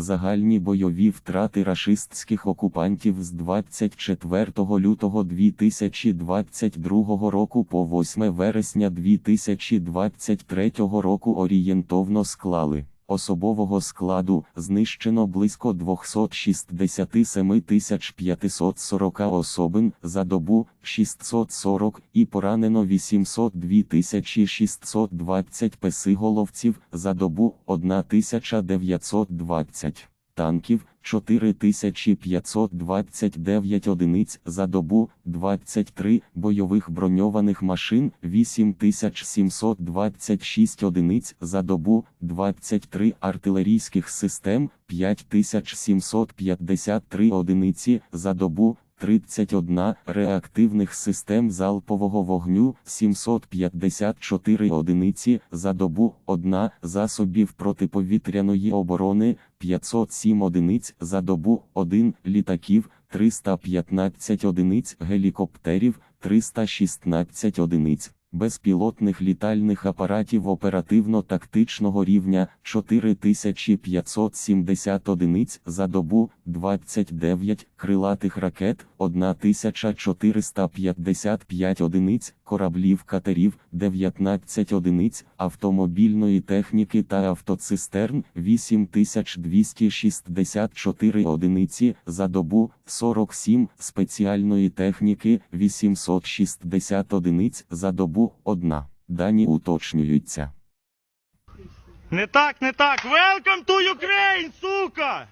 Загальні бойові втрати рашистських окупантів з 24 лютого 2022 року по 8 вересня 2023 року орієнтовно склали. Особового складу знищено близько 267 540 особин за добу 640 і поранено 802 620 песиголовців за добу 1920 танків 4529 одиниць за добу, 23 бойових броньованих машин 8726 одиниць за добу, 23 артилерійських систем 5753 одиниці за добу, 31 реактивних систем залпового вогню 754 одиниці за добу, 1 засобів протиповітряної оборони 507 одиниць за добу, 1 літаків 315 одиниць гелікоптерів 316 одиниць. Безпілотних літальних апаратів оперативно-тактичного рівня 4570 одиниць за добу, 29 крилатих ракет, 1455 одиниць, кораблів катерів, 19 одиниць, автомобільної техніки та автоцистерн, 8264 одиниці за добу, 47 спеціальної техніки, 860 одиниць за добу, 1. Дані уточнюються. Не так, не так. Welcome to Ukraine, сука!